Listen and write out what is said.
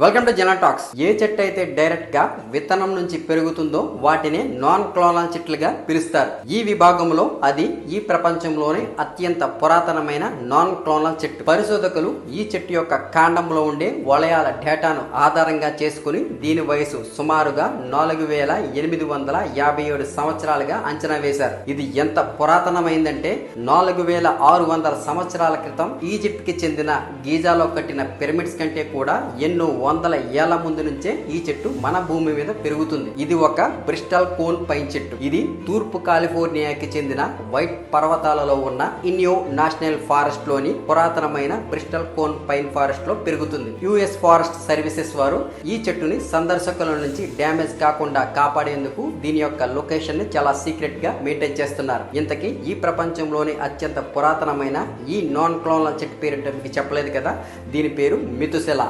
Welcome to general talks ఏ చెట్టు అయితే డైరెక్ట్గా విత్తనం నుంచి పెరుగుతుందో వాటిని నాన్ క్లోనల్ చెట్లుగా పిలుస్తారు. ఈ విభాగంలో అది ఈ ప్రపంచంలోనే అత్యంత పురాతనమైన నాన్ క్లోనల్ చెట్టు. పరిశోధకులు ఈ చెట్టు యొక్క కాండంలో ఉండే వలయాల డేటాను ఆధారంగా చేసుకుని దీని వయసు సుమారుగా నాలుగు వేల ఎనిమిది వందల యాభై ఏడు సంవత్సరాలుగా అంచనా వేశారు. ఇది ఎంత పురాతనమైందంటే నాలుగు వేల ఆరు వందల సంవత్సరాల క్రితం ఈజిప్ట్కి చెందిన గీజాలో కట్టిన పిరమిడ్స్ కంటే కూడా ఎన్నో వందల ఏళ్ళ ముందు నుంచే ఈ చెట్టు మన భూమి మీద పెరుగుతుంది. ఇది ఒక బ్రిస్టల్ కోన్ పైన్ చెట్టు. ఇది తూర్పు కాలిఫోర్నియాకి చెందిన వైట్ పర్వతాలలో ఉన్న ఇన్యో నేషనల్ ఫారెస్ట్లోని పురాతనమైన బ్రిస్టల్ కోన్ పైన్ ఫారెస్ట్లో పెరుగుతుంది. యుఎస్ ఫారెస్ట్ సర్వీసెస్ వారు ఈ చెట్టుని సందర్శకుల నుంచి డ్యామేజ్ కాకుండా కాపాడేందుకు దీని యొక్క లొకేషన్ని చాలా సీక్రెట్గా మెయింటైన్ చేస్తున్నారు. ఇంతకీ ఈ ప్రపంచంలోని అత్యంత పురాతనమైన ఈ నాన్ క్లోన్ల చెట్టు పేరు మీకు చెప్పలేదు కదా? దీని పేరు మితుసెలా